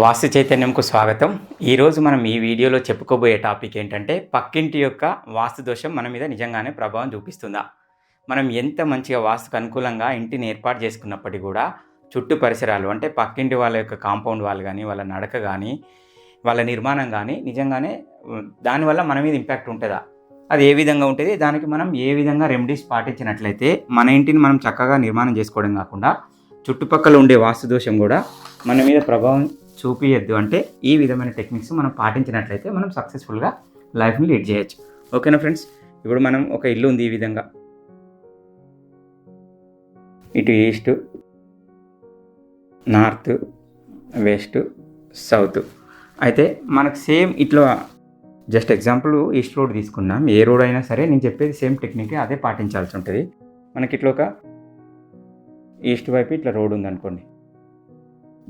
వాస్తు చైతన్యంకు స్వాగతం. ఈరోజు మనం ఈ వీడియోలో చెప్పుకోబోయే టాపిక్ ఏంటంటే పక్కింటి యొక్క వాస్తు దోషం మన మీద నిజంగానే ప్రభావం చూపిస్తుందా? మనం ఎంత మంచిగా వాస్తుకు అనుకూలంగా ఇంటిని ఏర్పాటు చేసుకున్నప్పటికీ కూడా చుట్టూ పరిసరాలు అంటే పక్కింటి వాళ్ళ యొక్క కాంపౌండ్ వాళ్ళు కానీ వాళ్ళ నడక కానీ వాళ్ళ నిర్మాణం కానీ నిజంగానే దానివల్ల మన మీద ఇంపాక్ట్ ఉంటుందా? అది ఏ విధంగా ఉంటుంది? దానికి మనం ఏ విధంగా రెమెడీస్ పాటించినట్లయితే మన ఇంటిని మనం చక్కగా నిర్మాణం చేసుకోవడం కాకుండా చుట్టుపక్కల ఉండే వాస్తు దోషం కూడా మన మీద ప్రభావం చూపియద్దు అంటే ఈ విధమైన టెక్నిక్స్ మనం పాటించినట్లయితే మనం సక్సెస్ఫుల్గా లైఫ్ని లీడ్ చేయొచ్చు. ఓకేనా ఫ్రెండ్స్? ఇప్పుడు మనం ఒక ఇల్లు ఉంది ఈ విధంగా. ఇటు ఈస్ట్ నార్త్ వెస్ట్ సౌత్. అయితే మనకు సేమ్ ఇట్లా జస్ట్ ఎగ్జాంపుల్ ఈస్ట్ రోడ్ తీసుకున్నాం. ఏ రోడ్ అయినా సరే నేను చెప్పేది సేమ్ టెక్నిక్ అదే పాటించాల్సి ఉంటుంది. మనకి ఇట్లా ఒక ఈస్ట్ వైపు ఇట్లా రోడ్ ఉందనుకోండి.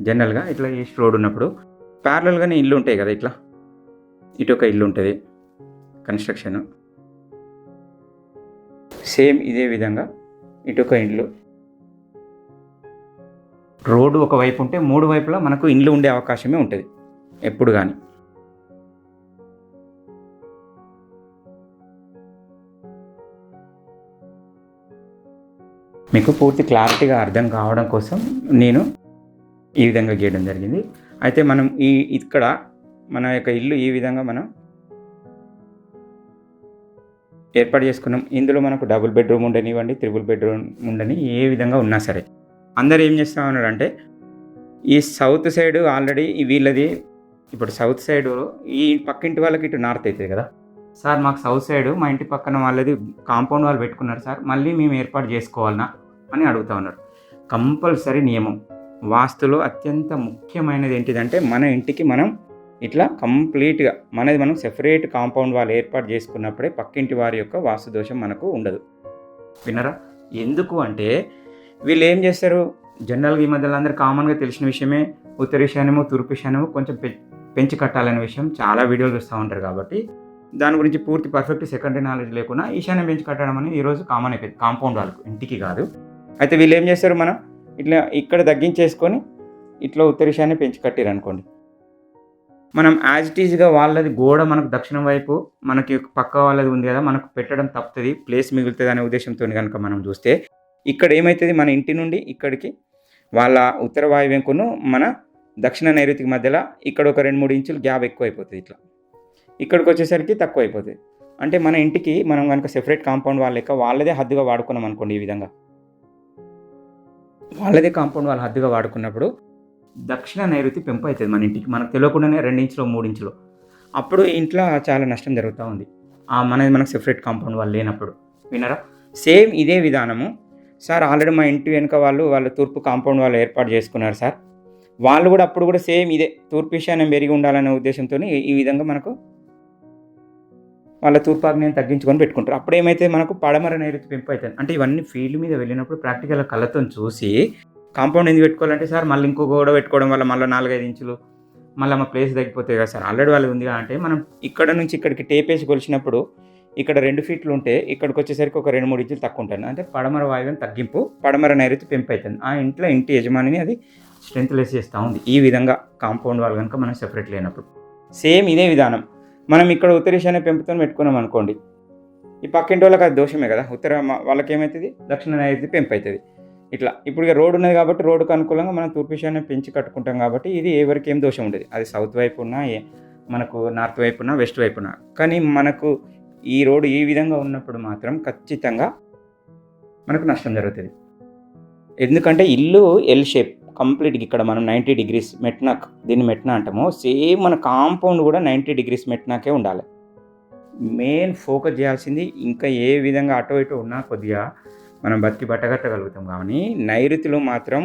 జనరల్గా ఇట్లా ఈస్ట్ రోడ్ ఉన్నప్పుడు ప్యారలల్గానే ఇల్లు ఉంటాయి కదా ఇట్లా. ఇటు ఒక ఇల్లు ఉంటుంది కన్స్ట్రక్షన్. సేమ్ ఇదే విధంగా ఇటు ఒక ఇల్లు. రోడ్డు ఒక వైపు ఉంటే మూడు వైపులా మనకు ఇండ్లు ఉండే అవకాశమే ఉంటుంది ఎప్పుడు కానీ మీకు పూర్తి క్లారిటీగా అర్థం కావడం కోసం నేను ఈ విధంగా గీయడం జరిగింది. అయితే మనం ఈ ఇక్కడ మన యొక్క ఇల్లు ఈ విధంగా మనం ఏర్పాటు చేసుకున్నాం. ఇందులో మనకు డబుల్ బెడ్రూమ్ ఉండనివ్వండి త్రిబుల్ బెడ్రూమ్ ఉండని ఏ విధంగా ఉన్నా సరే. అందరు ఏం చేస్తా ఉన్నారంటే ఈ సౌత్ సైడ్ ఆల్రెడీ వీళ్ళది ఇప్పుడు సౌత్ సైడ్ ఈ పక్కింటి వాళ్ళకి ఇటు నార్త్ అవుతుంది కదా. సార్ మాకు సౌత్ సైడ్ మా ఇంటి పక్కన వాళ్ళది కాంపౌండ్ వాళ్ళు పెట్టుకున్నారు సార్ మళ్ళీ మేము ఏర్పాటు చేసుకోవాలనా అని అడుగుతా ఉన్నారు. కంపల్సరీ నియమం. వాస్తులో అత్యంత ముఖ్యమైనది ఏంటిదంటే మన ఇంటికి మనం ఇట్లా కంప్లీట్గా మనది మనం సెపరేట్ కాంపౌండ్ వాళ్ళు ఏర్పాటు చేసుకున్నప్పుడే పక్కింటి వారి యొక్క వాస్తు దోషం మనకు ఉండదు. వినరా ఎందుకు అంటే వీళ్ళు ఏం చేస్తారు? జనరల్గా ఈ మధ్యలో అందరూ కామన్గా తెలిసిన విషయమే ఉత్తర ఈశాన్యము తూర్పు ఈశాన్యము కొంచెం పె- పెంచి కట్టాలనే విషయం చాలా వీడియోలు చూస్తూ ఉంటారు కాబట్టి దాని గురించి పూర్తి పర్ఫెక్ట్ సెకండరీ నాలెడ్జ్ లేకుండా ఈశాన్యం పెంచి కట్టడం అనేది ఈరోజు కామన్ అయిపోయింది కాంపౌండ్ వాళ్ళకు ఇంటికి కాదు. అయితే వీళ్ళు ఏం చేస్తారు? మనం ఇట్లా ఇక్కడ తగ్గించేసుకొని ఇట్లా ఉత్తర పెంచి కట్టారు అనుకోండి మనం యాజ్ ఇట్ ఈజ్గా వాళ్ళది గోడ మనకు దక్షిణం వైపు మనకి పక్క వాళ్ళది ఉంది కదా మనకు పెట్టడం తప్పుతుంది ప్లేస్ మిగులుతుంది అనే ఉద్దేశంతో కనుక మనం చూస్తే ఇక్కడ ఏమవుతుంది మన ఇంటి నుండి ఇక్కడికి వాళ్ళ ఉత్తర వాయువ్యంకును మన దక్షిణ నైరుతికి మధ్యలో ఇక్కడ ఒక రెండు మూడు ఇంచులు గ్యాప్ ఎక్కువ అయిపోతుంది ఇట్లా. ఇక్కడికి వచ్చేసరికి తక్కువ అయిపోతుంది అంటే మన ఇంటికి మనం కనుక సెపరేట్ కాంపౌండ్ వాళ్ళ లెక్క వాళ్ళదే హద్దుగా వాడుకున్నాం అనుకోండి ఈ విధంగా. వాళ్ళదే కాంపౌండ్ వాళ్ళు హద్దుగా వాడుకున్నప్పుడు దక్షిణ నైరుతి పెంపు అవుతుంది మన ఇంటికి. మనకు తెలియకుండానే రెండు మూడించులో. మూడు అప్పుడు ఇంట్లో చాలా నష్టం జరుగుతూ ఉంది. ఆ మనది మనకు సెపరేట్ కాంపౌండ్ వాళ్ళు లేనప్పుడు. వినరా సేమ్ ఇదే విధానము. సార్ ఆల్రెడీ మా ఇంటి వెనుక వాళ్ళు వాళ్ళ తూర్పు కాంపౌండ్ వాళ్ళు ఏర్పాటు చేసుకున్నారు సార్. వాళ్ళు కూడా అప్పుడు కూడా సేమ్ ఇదే తూర్పు విషయాన్ని పెరిగి ఉండాలనే ఉద్దేశంతో ఈ విధంగా మనకు వాళ్ళ తూర్పాగ్నేయం తగ్గించుకొని పెట్టుకుంటారు. అప్పుడు ఏమైతే మనకు పడమర నైరుతి పెంపు అవుతుంది. అంటే ఇవన్నీ ఫీల్డ్ మీద వెళ్ళినప్పుడు ప్రాక్టికల్ కళ్ళతో చూసి కాంపౌండ్ ఎందుకు పెట్టుకోవాలంటే సార్ మళ్ళీ ఇంకో గోడ పెట్టుకోవడం వల్ల మళ్ళీ నాలుగైదు ఇంచులు మళ్ళీ మా ప్లేస్ తగ్గిపోతాయి కదా సార్. ఆల్రెడీ వాళ్ళు ఉంది అంటే మనం ఇక్కడ నుంచి ఇక్కడికి టేప్ వేసి కొలిచినప్పుడు ఇక్కడ రెండు ఫీట్లు ఉంటే ఇక్కడికి వచ్చేసరికి ఒక రెండు మూడు ఇంచులు తక్కువ ఉంటుంది. అంటే పడమర వాయువుని తగ్గింపు పడమర నైరుతి పెంపు అవుతుంది. ఆ ఇంట్లో ఇంటి యజమానిని అది స్ట్రెంత్ లెస్ చేస్తూ ఉంది. ఈ విధంగా కాంపౌండ్ వాళ్ళు కనుక మనం సెపరేట్ లేనప్పుడు. సేమ్ ఇదే విధానం. మనం ఇక్కడ ఉత్తర ఈశాన్య పెంపుతో పెట్టుకున్నాం అనుకోండి. ఈ పక్కింటి వాళ్ళకి అది దోషమే కదా. ఉత్తర వాళ్ళకి ఏమవుతుంది దక్షిణ నైరుతి పెంపు అవుతుంది ఇట్లా ఇప్పుడు రోడ్ రోడ్డు ఉన్నది కాబట్టి రోడ్డుకు అనుకూలంగా మనం తూర్పు ఈశాన్యం పెంచి కట్టుకుంటాం కాబట్టి ఇది ఎవరికి ఏం దోషం ఉండదు. అది సౌత్ వైపు ఉన్నా ఏ- మనకు నార్త్ వైపు ఉన్నా వెస్ట్ వైపు ఉన్నా. కానీ మనకు ఈ రోడ్డు ఈ విధంగా ఉన్నప్పుడు మాత్రం ఖచ్చితంగా మనకు నష్టం జరుగుతుంది. ఎందుకంటే ఇల్లు ఎల్ షేప్ కంప్లీట్గా ఇక్కడ మనం నైంటీ డిగ్రీస్ మెట్నాక్ దీన్ని మెట్నా అంటాము. సేమ్ మన కాంపౌండ్ కూడా నైంటీ డిగ్రీస్ మెట్నాకే ఉండాలి. మెయిన్ ఫోకస్ చేయాల్సింది ఇంకా ఏ విధంగా అటు ఇటు ఉన్నా కొద్దిగా మనం బతికి బట్టగట్టగలుగుతాం కానీ నైరుతిలో మాత్రం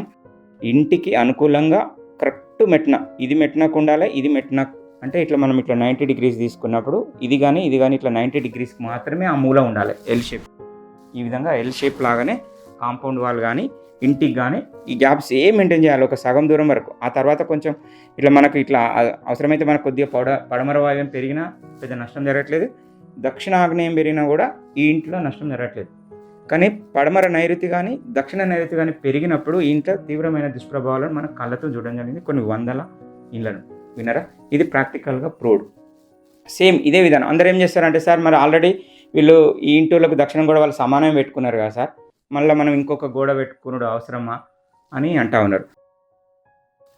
ఇంటికి అనుకూలంగా కరెక్ట్ మెట్న ఇది మెట్నాకు ఉండాలి ఇది మెట్నాక్. అంటే ఇట్లా మనం ఇట్లా నైంటీ డిగ్రీస్ తీసుకున్నప్పుడు ఇది కానీ ఇది కానీ ఇట్లా నైంటీ డిగ్రీస్కి మాత్రమే ఆ మూల ఉండాలి ఎల్ షేప్ ఈ విధంగా ఎల్ షేప్ లాగానే కాంపౌండ్ వాల్ కానీ ఇంటికి కానీ ఈ గ్యాప్స్ ఏం మెయింటైన్ చేయాలి? ఒక సగం దూరం వరకు. ఆ తర్వాత కొంచెం ఇట్లా మనకు ఇట్లా అవసరమైతే మనకు కొద్దిగా పడ పడమర వాయువ్యం పెరిగినా పెద్ద నష్టం జరగట్లేదు. దక్షిణ ఆగ్నేయం పెరిగినా కూడా ఈ ఇంట్లో నష్టం జరగట్లేదు. కానీ పడమర నైరుతి కానీ దక్షిణ నైరుతి కానీ పెరిగినప్పుడు ఈ ఇంట్లో తీవ్రమైన దుష్ప్రభావాలను మన కళ్ళతో చూడడం జరిగింది. కొన్ని వందల ఇళ్ళను వినరా ఇది ప్రాక్టికల్గా ప్రూవ్డ్. సేమ్ ఇదే విధానం. అందరూ ఏం చేస్తారంటే సార్ మరి ఆల్రెడీ వీళ్ళు ఈ ఇంటి వాళ్ళకు దక్షిణం కూడా వాళ్ళు సమానం పెట్టుకున్నారు కదా సార్. మళ్ళీ మనం ఇంకొక గోడ పెట్టుకునుడు అవసరమా అని అంటా ఉన్నారు.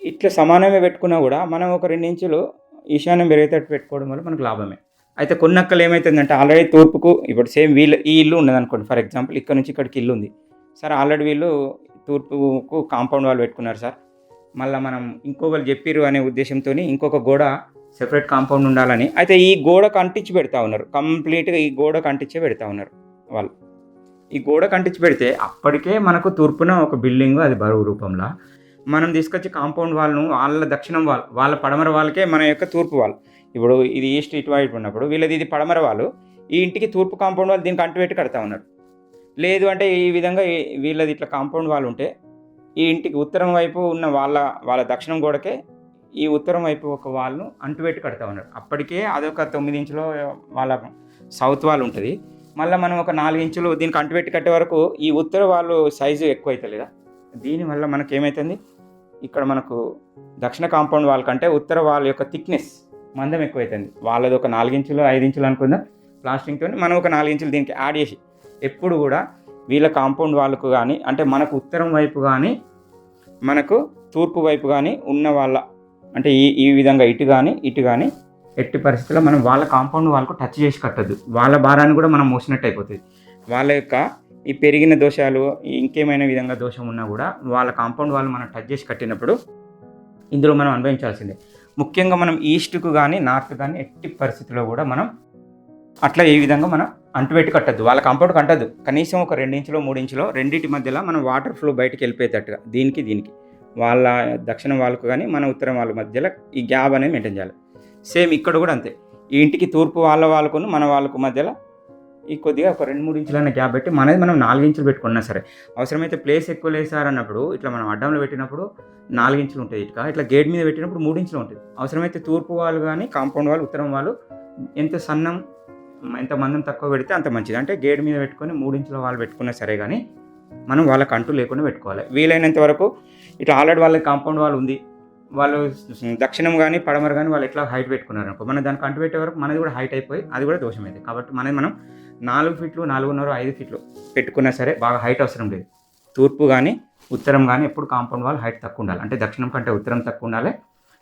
ఇట్లా సమానమే పెట్టుకున్నా కూడా మనం ఒక రెండు ఇంచులు ఈశాన్యం పెరిగేటట్టు పెట్టుకోవడం వల్ల మనకు లాభమే. అయితే కొన్ని అక్కలు ఏమవుతుందంటే ఆల్రెడీ తూర్పుకు ఇప్పుడు సేమ్ వీళ్ళు ఈ ఇల్లు ఉన్నది అనుకోండి ఫర్ ఎగ్జాంపుల్ ఇక్కడ నుంచి ఇక్కడికి ఇల్లు ఉంది. సార్ ఆల్రెడీ వీళ్ళు తూర్పుకు కాంపౌండ్ వాళ్ళు పెట్టుకున్నారు సార్. మళ్ళీ మనం ఇంకొకరు చెప్పిర్రు అనే ఉద్దేశంతో ఇంకొక గోడ సెపరేట్ కాంపౌండ్ ఉండాలని. అయితే ఈ గోడకు అంటించి పెడతా ఉన్నారు. కంప్లీట్గా ఈ గోడకు అంటించే పెడతా ఉన్నారు వాళ్ళు. ఈ గోడ కంటించి పెడితే అప్పటికే మనకు తూర్పున ఒక బిల్డింగ్ అది బరువు రూపంలో. మనం తీసుకొచ్చి కాంపౌండ్ వాళ్ళను వాళ్ళ దక్షిణం వాళ్ళు వాళ్ళ పడమర వాళ్ళకే మన యొక్క తూర్పు వాళ్ళు. ఇప్పుడు ఇది ఈస్ట్ ఇటు ఉన్నప్పుడు వీళ్ళది ఇది పడమర వాళ్ళు. ఈ ఇంటికి తూర్పు కాంపౌండ్ వాళ్ళు దీనికి అంటు పెట్టి కడతా ఉన్నారు. లేదు అంటే ఈ విధంగా వీళ్ళది ఇట్లా కాంపౌండ్ వాళ్ళు ఉంటే ఈ ఇంటికి ఉత్తరం వైపు ఉన్న వాళ్ళ వాళ్ళ దక్షిణం గోడకే ఈ ఉత్తరం వైపు ఒక వాళ్ళను అంటుపెట్టి కడతా ఉన్నారు. అప్పటికే అదొక తొమ్మిది ఇంచులో వాళ్ళ సౌత్ వాళ్ళు ఉంటుంది. మళ్ళీ మనం ఒక నాలుగు ఇంచులు దీనికి అంటుపెట్టి కట్టే వరకు ఈ ఉత్తర వాళ్ళు సైజు ఎక్కువ అవుతలేదా దీనివల్ల మనకి ఏమవుతుంది ఇక్కడ మనకు దక్షిణ కాంపౌండ్ వాళ్ళ కంటే ఉత్తర వాళ్ళ యొక్క థిక్నెస్ మందం ఎక్కువైతుంది. వాళ్ళది ఒక నాలుగించులు ఇంచులు ఐదు అనుకుందాం. ప్లాస్టింగ్తో మనం ఒక నాలుగు ఇంచులు దీనికి యాడ్ చేసి ఎప్పుడు కూడా వీళ్ళ కాంపౌండ్ వాళ్ళకు కానీ అంటే మనకు ఉత్తరం వైపు కానీ మనకు తూర్పు వైపు కానీ ఉన్న వాళ్ళ అంటే ఈ ఈ విధంగా ఇటు కానీ ఇటు కానీ ఎట్టి పరిస్థితుల్లో మనం వాళ్ళ కాంపౌండ్ వాళ్ళకు టచ్ చేసి కట్టద్దు. వాళ్ళ భారాన్ని కూడా మనం మోసినట్టు అయిపోతుంది వాళ్ళ యొక్క ఈ పెరిగిన దోషాలు ఇంకేమైనా విధంగా దోషం ఉన్నా కూడా వాళ్ళ కాంపౌండ్ వాళ్ళు మనం టచ్ చేసి కట్టినప్పుడు ఇందులో మనం అనుభవించాల్సిందే. ముఖ్యంగా మనం ఈస్ట్కు కానీ నార్త్ కానీ ఎట్టి పరిస్థితుల్లో కూడా మనం అట్లా ఏ విధంగా మనం అంటుపెట్టి కట్టద్దు. వాళ్ళ కాంపౌండ్ కట్టద్దు. కనీసం ఒక రెండు ఇంచులో మూడు ఇంచులో రెండింటి మధ్యలో మనం వాటర్ ఫ్లో బయటకు వెళ్ళిపోయేటట్టుగా దీనికి దీనికి. వాళ్ళ దక్షిణం వాళ్ళకు కానీ మన ఉత్తరం వాళ్ళ మధ్యలో ఈ గ్యాప్ అనేది మెయింటైన్ చేయాలి. సేమ్ ఇక్కడ కూడా అంతే. ఈ ఇంటికి తూర్పు వాళ్ళ వాళ్ళకును మన వాళ్ళకు మధ్యలో ఈ కొద్దిగా ఒక రెండు మూడు ఇంచులన్న గ్యాప్ పెట్టి మనది మనం నాలుగు ఇంచులు పెట్టుకున్నా సరే. అవసరమైతే ప్లేస్ ఎక్కువ లేసారన్నప్పుడు ఇట్లా మనం అడ్డంలో పెట్టినప్పుడు నాలుగు ఇంచులు ఉంటుంది ఇట్లా ఇట్లా గేట్ మీద పెట్టినప్పుడు మూడు ఇంచులు ఉంటుంది అవసరమైతే తూర్పు వాళ్ళు కానీ కాంపౌండ్ వాళ్ళు ఉత్తరం వాళ్ళు ఎంత సన్నం ఎంత మందం తక్కువ పెడితే అంత మంచిది. అంటే గేట్ మీద పెట్టుకొని మూడు ఇంచుల వాళ్ళు పెట్టుకున్నా సరే కానీ మనం వాళ్ళకి అంటూ లేకుండా పెట్టుకోవాలి. వీలైనంత వరకు ఇట్లా ఆల్రెడీ వాళ్ళకి కాంపౌండ్ వాళ్ళు ఉంది. వాళ్ళు దక్షిణం కానీ పడమర కానీ వాళ్ళు ఎట్లా హైట్ పెట్టుకున్నారు అనుకో. మనం దానికి అంటు పెట్టే వరకు మనది కూడా హైట్ అయిపోయి అది కూడా దోషం కాబట్టి మనది మనం నాలుగు ఫీట్లు నాలుగున్నర ఐదు ఫీట్లు పెట్టుకున్నా సరే బాగా హైట్ అవసరం లేదు. తూర్పు కానీ ఉత్తరం కానీ ఎప్పుడు కాంపౌండ్ వాళ్ళు హైట్ తక్కువ ఉండాలి. అంటే దక్షిణం కంటే ఉత్తరం తక్కువ ఉండాలి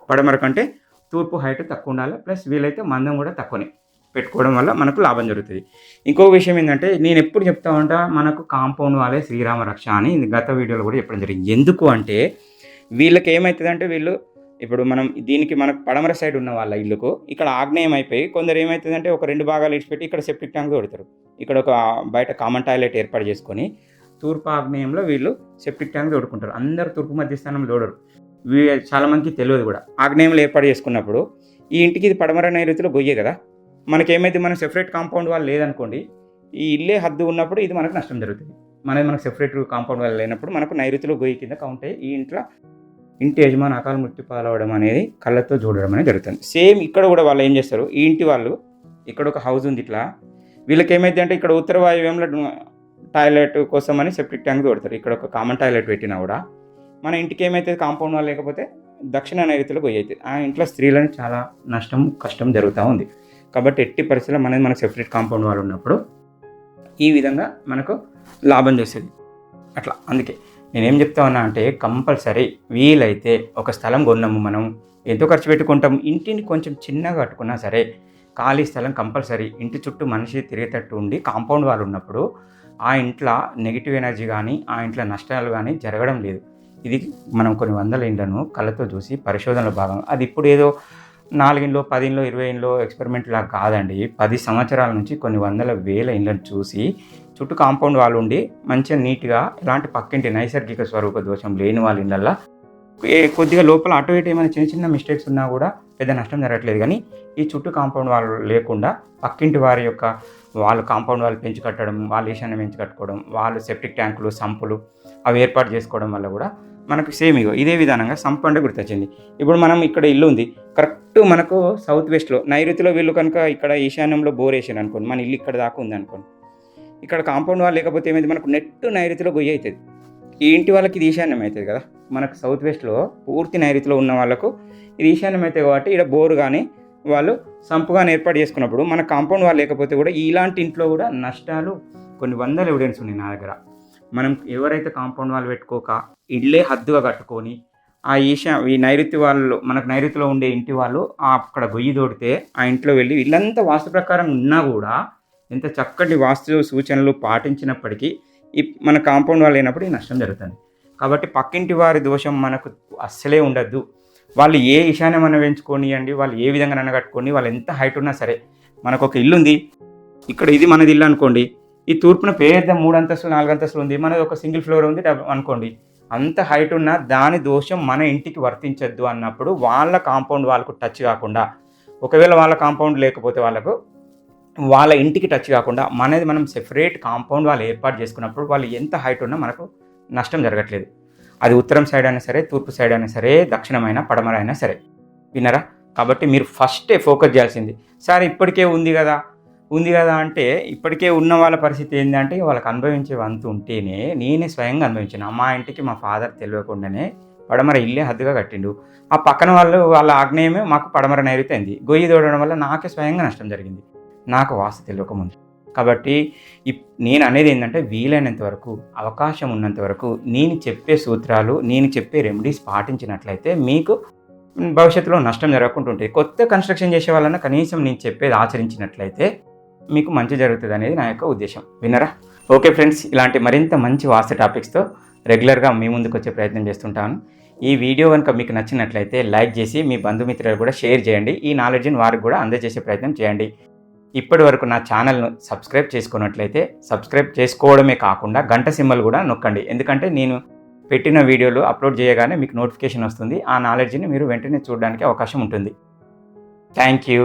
పడమర కంటే తూర్పు హైట్ తక్కువ ఉండాలి ప్లస్ వీలైతే మందం కూడా తక్కువనే పెట్టుకోవడం వల్ల మనకు లాభం జరుగుతుంది. ఇంకో విషయం ఏంటంటే నేను ఎప్పుడు చెప్తా ఉంటా మనకు కాంపౌండ్ వాళ్ళే శ్రీరామ రక్ష అని గత వీడియోలో కూడా చెప్పడం జరిగింది. ఎందుకు అంటే వీళ్ళకి ఏమవుతుందంటే వీళ్ళు ఇప్పుడు మనం దీనికి మనకు పడమర సైడ్ ఉన్న వాళ్ళ ఇల్లుకు ఇక్కడ ఆగ్నేయం అయిపోయి కొందరు ఏమవుతుందంటే ఒక రెండు భాగాలు ఇడిచిపెట్టి ఇక్కడ సెప్టిక్ ట్యాంక్ కొడతారు. ఇక్కడ ఒక బయట కామన్ టాయిలెట్ ఏర్పాటు చేసుకొని తూర్పు ఆగ్నేయంలో వీళ్ళు సెప్టిక్ ట్యాంక్ తోడుకుంటారు అందరు తూర్పు మధ్య స్థానంలో వీ చాలామందికి తెలియదు కూడా. ఆగ్నేయంలో ఏర్పాటు చేసుకున్నప్పుడు ఈ ఇంటికి ఇది పడమర నైరుతిలో గొయ్యే కదా. మనకేమైతే మనం సెపరేట్ కాంపౌండ్ వాళ్ళు లేదనుకోండి ఈ ఇల్లే హద్దు ఉన్నప్పుడు ఇది మనకు నష్టం జరుగుతుంది. మనది మనకు సెపరేట్ కాంపౌండ్ వాళ్ళు లేనప్పుడు మనకు నైరుతిలో గొయ్యి కింద కౌంట్ అయ్యి ఈ ఇంట్లో ఇంటి యజమాని అకాల మృత్యు పాలవడం అనేది కళ్ళతో చూడడం అనేది జరుగుతుంది. సేమ్ ఇక్కడ కూడా వాళ్ళు ఏం చేస్తారు? ఈ ఇంటి వాళ్ళు ఇక్కడ ఒక హౌస్ ఉంది ఇట్లా. వీళ్ళకి ఏమైతే అంటే ఇక్కడ ఉత్తర వాయువ్యంలో టాయిలెట్ కోసం అని సెప్టిక్ ట్యాంక్ తోడతారు. ఇక్కడ ఒక కామన్ టాయిలెట్ పెట్టినా కూడా. మన ఇంటికి ఏమైతే కాంపౌండ్ వాళ్ళు లేకపోతే దక్షిణ నైరుతిలో పోయి అవుతుంది ఆ ఇంట్లో స్త్రీలను చాలా నష్టం కష్టం జరుగుతూ ఉంది. కాబట్టి ఎట్టి పరిస్థితుల్లో మనది మనకు సెపరేట్ కాంపౌండ్ వాళ్ళు ఉన్నప్పుడు ఈ విధంగా మనకు లాభం చేసేది. అట్లా అందుకే. నేనేం చెప్తా ఉన్నా అంటే కంపల్సరీ వీలైతే ఒక స్థలం కొన్నాము మనం. ఎంతో ఖర్చు పెట్టుకుంటాం ఇంటిని కొంచెం చిన్నగా కట్టుకున్నా సరే ఖాళీ స్థలం కంపల్సరీ. ఇంటి చుట్టూ మనిషి తిరిగేటట్టు ఉండి కాంపౌండ్ వాళ్ళు ఉన్నప్పుడు ఆ ఇంట్లో నెగిటివ్ ఎనర్జీ కానీ ఆ ఇంట్లో నష్టాలు కానీ జరగడం లేదు. ఇది మనం కొన్ని వందల ఇండ్లను కళ్ళతో చూసి పరిశోధనలో భాగం. అది ఇప్పుడు ఏదో నాలుగిండ్లో పదిలో ఇరవై ఇండ్లో ఎక్స్పెరిమెంట్ లాగా కాదండి. పది సంవత్సరాల నుంచి కొన్ని వందల వేల ఇండ్లను చూసి చుట్టూ కాంపౌండ్ వాళ్ళు ఉండి మంచిగా నీట్గా ఇలాంటి పక్కింటి నైసర్గిక స్వరూప దోషం లేని వాళ్ళ ఇళ్ళల్లో ఏ- కొద్దిగా లోపల అటు ఇటు ఏమైనా చిన్న చిన్న మిస్టేక్స్ ఉన్నా కూడా పెద్ద నష్టం జరగట్లేదు. కానీ ఈ చుట్టూ కాంపౌండ్ వాళ్ళు లేకుండా పక్కింటి వారి యొక్క వాళ్ళు కాంపౌండ్ వాళ్ళు పెంచి కట్టడం వాళ్ళు ఈశాన్యం పెంచి కట్టుకోవడం వాళ్ళు సెప్టిక్ ట్యాంకులు సంపులు అవి ఏర్పాటు చేసుకోవడం వల్ల కూడా మనకు సేమ్ ఇగో ఇదే విధానంగా సంపు అంటే గుర్తొచ్చింది. ఇప్పుడు మనం ఇక్కడ ఇల్లు ఉంది. కరెక్ట్ మనకు సౌత్ వెస్ట్లో నైరుతిలో వీళ్ళు కనుక ఇక్కడ ఈశాన్యంలో బోర్ వేసాను అనుకోండి మన ఇల్లు ఇక్కడ దాకా ఉంది అనుకోండి ఇక్కడ కాంపౌండ్ వాళ్ళు లేకపోతే ఏమైంది? మనకు నెట్ నైరుతిలో గొయ్యి అవుతుంది. ఈ ఇంటి వాళ్ళకి ఇది ఈశాన్యం అవుతుంది కదా. మనకు సౌత్ వెస్ట్లో పూర్తి నైరుతిలో ఉన్న వాళ్ళకు ఇది ఈశాన్యం అవుతుంది కాబట్టి ఇక్కడ బోరు కానీ వాళ్ళు సంపుగా ఏర్పాటు చేసుకున్నప్పుడు మన కాంపౌండ్ వాళ్ళు లేకపోతే కూడా ఇలాంటి ఇంట్లో కూడా నష్టాలు కొన్ని వందల ఎవిడెన్స్ ఉన్నాయి నా దగ్గర. మనం ఎవరైతే కాంపౌండ్ వాళ్ళు పెట్టుకోక ఇళ్ళే హద్దుగా కట్టుకొని ఆ ఈశా ఈ నైరుతి వాళ్ళు మనకు నైరుతిలో ఉండే ఇంటి వాళ్ళు అక్కడ గొయ్యి తోడితే ఆ ఇంట్లో వెళ్ళి వీళ్ళంతా వాస్తు ప్రకారం ఉన్నా కూడా ఎంత చక్కటి వాస్తు సూచనలు పాటించినప్పటికీ ఈ మన కాంపౌండ్ వాళ్ళు లేనప్పుడు ఈ నష్టం జరుగుతుంది. కాబట్టి పక్కింటి వారి దోషం మనకు అస్సలే ఉండద్దు. వాళ్ళు ఏ ఈశాన్యమన్న పెంచుకోనియండి వాళ్ళు ఏ విధంగా నన్ను వాళ్ళు ఎంత హైట్ ఉన్నా సరే మనకు ఒక ఇల్లు ఉంది ఇక్కడ ఇది మనది ఇల్లు అనుకోండి. ఈ తూర్పున పేద మూడు అంతస్తులు నాలుగు అంతస్తులు ఉంది. మనది ఒక సింగిల్ ఫ్లోర్ ఉంది అనుకోండి. అంత హైట్ ఉన్న దాని దోషం మన ఇంటికి వర్తించద్దు అన్నప్పుడు వాళ్ళ కాంపౌండ్ వాళ్ళకు టచ్ కాకుండా ఒకవేళ వాళ్ళ కాంపౌండ్ లేకపోతే వాళ్ళకు వాళ్ళ ఇంటికి టచ్ కాకుండా మనది మనం సెపరేట్ కాంపౌండ్ వాళ్ళు ఏర్పాటు చేసుకున్నప్పుడు వాళ్ళు ఎంత హైట్ ఉన్నా మనకు నష్టం జరగట్లేదు. అది ఉత్తరం సైడ్ అయినా సరే తూర్పు సైడ్ అయినా సరే దక్షిణమైన పడమర అయినా సరే. విన్నారా? కాబట్టి మీరు ఫస్టే ఫోకస్ చేయాల్సింది సార్ ఇప్పటికే ఉంది కదా ఉంది కదా అంటే ఇప్పటికే ఉన్న వాళ్ళ పరిస్థితి ఏంటంటే వాళ్ళకి అనుభవించే వంతు ఉంటేనే నేనే స్వయంగా అనుభవించాను. మా ఇంటికి మా ఫాదర్ తెలియకుండానే పడమర ఇల్లే హద్దుగా కట్టిండు. ఆ పక్కన వాళ్ళు వాళ్ళ ఆగ్నేయమే మాకు పడమర నైరుతైంది. గొయ్యి తోడడం వల్ల నాకే స్వయంగా నష్టం జరిగింది. నాకు వాస్తు తెలియకముందు కాబట్టి ఇప్- నేను అనేది ఏంటంటే వీలైనంత వరకు అవకాశం ఉన్నంత వరకు నేను చెప్పే సూత్రాలు నేను చెప్పే రెమెడీస్ పాటించినట్లయితే మీకు భవిష్యత్తులో నష్టం జరగకుండా ఉంటుంది కొత్త కన్స్ట్రక్షన్ చేసే వాళ్ళన కనీసం నేను చెప్పేది ఆచరించినట్లయితే మీకు మంచి జరుగుతుంది అనేది నా యొక్క ఉద్దేశం. విన్నరా? ఓకే ఫ్రెండ్స్ ఇలాంటి మరింత మంచి వాస్తు టాపిక్స్తో రెగ్యులర్గా మీ ముందుకు వచ్చే ప్రయత్నం చేస్తుంటాను. ఈ వీడియో కనుక మీకు నచ్చినట్లయితే లైక్ చేసి మీ బంధుమిత్రులు కూడా షేర్ చేయండి. ఈ నాలెడ్జ్ని వారికి కూడా అందజేసే ప్రయత్నం చేయండి. ఇప్పటి వరకు నా ఛానల్ను సబ్స్క్రైబ్ చేసుకున్నట్లయితే సబ్స్క్రైబ్ చేసుకోవడమే కాకుండా గంట సింబల్ కూడా నొక్కండి. ఎందుకంటే నేను పెట్టిన వీడియోలు అప్లోడ్ చేయగానే మీకు నోటిఫికేషన్ వస్తుంది. ఆ నాలెడ్జ్ని మీరు వెంటనే చూడడానికి అవకాశం ఉంటుంది. Thank you.